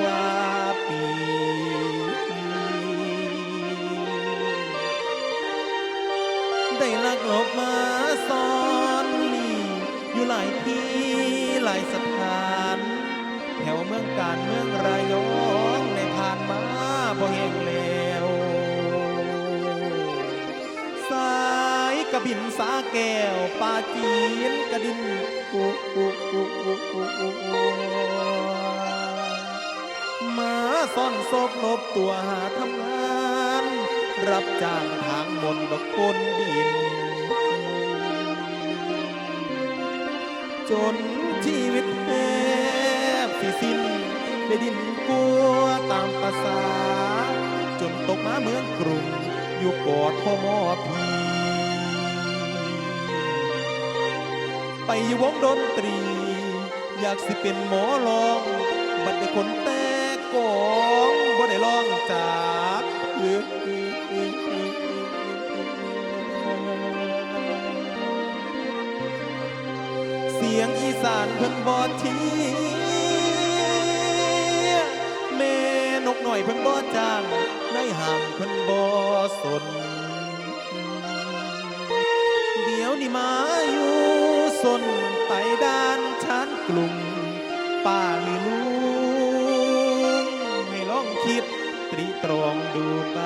กว่าปีได้ลักลบมาซ้อนลีอยู่หลายที่หลายสถาน แถวเมืองการเมืองระยองในผ่านมาบ่เห่งแล้วสายกระบินสาแก้วปาจีนกระดินอุอุอุ ซ่อนศพลบตัวหาทำงาน รับจ้างทางมนต์บักปนดิน จนชีวิตแทบสิสิ้นได้ดินกลัวตามภาษา จนตกมาเมืองกรุง อยู่กอดทมพีไปอยู่วงดนตรี อยากสิเป็นหมอลอง บัดได้คนแต่ งบ่ได้ลองจากเสียงอีสานเพิ่นบอทีแม่นกหน่อยเพิ่นบอจ้างในห่างเพิ่นบอสน เดี๋ยวนี้มาอยู่สนไปด้านชานกลุ่ม คิดตรีตรองดูตา